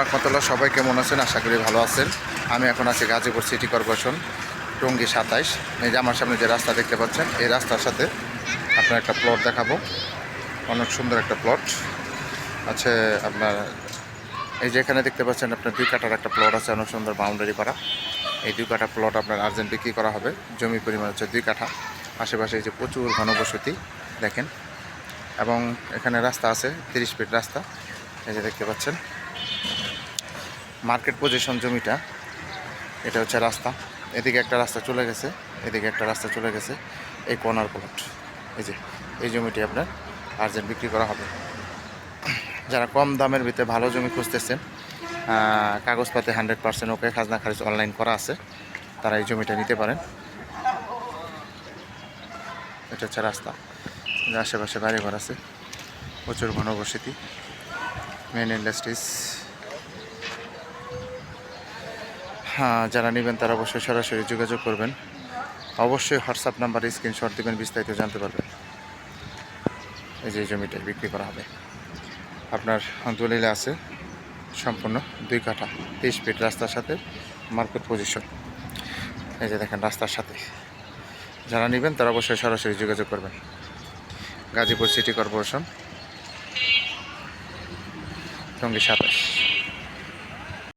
রহমতুল্লাহ, সবাই কেমন আছেন? আশা করি ভালো আছেন। আমি এখন আছি গাজীপুর সিটি কর্পোরেশন, টঙ্গী সাতাইশ। এই যে আমার সামনে যে রাস্তা দেখতে পাচ্ছেন, এই রাস্তার সাথে আপনার একটা প্লট দেখাবো। অনেক সুন্দর একটা প্লট আছে আপনার, এই যে এখানে দেখতে পাচ্ছেন আপনার দুই কাঠার একটা প্লট আছে, অনেক সুন্দর বাউন্ডারি করা। এই দুই কাঠা প্লট আপনার আর্জেন্ট বিক্রি করা হবে। জমি পরিমাণ হচ্ছে দুই কাঠা। আশেপাশে এই যে প্রচুর ঘনবসতি, দেখেন। এবং এখানে রাস্তা আছে, তিরিশ ফিট রাস্তা। এই যে দেখতে পাচ্ছেন মার্কেট পজিশন জমিটা, এটা হচ্ছে রাস্তা। এদিকে একটা রাস্তা চলে গেছে, এদিকে একটা রাস্তা চলে গেছে, এই কর্নার প্লট এই যে, এই জমিটি আপনার আর্জেন্ট বিক্রি করা হবে। যারা কম দামের ভিতরে ভালো জমি খুঁজতেছেন কাগজপাতি হান্ড্রেড পার্সেন্ট ওকে খাজনা খারিজ অনলাইন করা আছে, তারা এই জমিটা নিতে পারেন। এটা হচ্ছে রাস্তা আশেপাশে বাড়ি ঘর আছে, প্রচুর ঘনবসতি মেন ইন্ডাস্ট্রিজ যারা নেবেন তারা অবশ্যই সরাসরি যোগাযোগ করবেন। অবশ্যই হোয়াটসঅ্যাপ নাম্বারে স্ক্রিনশট দেবেন, বিস্তারিত জানতে পারবেন। এই যে জমিটা বিক্রি করা হবে। আপনার দলিলে আছে, সম্পূর্ণ দুই কাঠা, তেইশ ফিট রাস্তার সাথে মার্কেট পজিশন। এই যে দেখেন রাস্তার সাথে। যারা নেবেন তারা অবশ্যই সরাসরি যোগাযোগ করবেন। গাজীপুর সিটি কর্পোরেশন, টঙ্গী সাতাশ।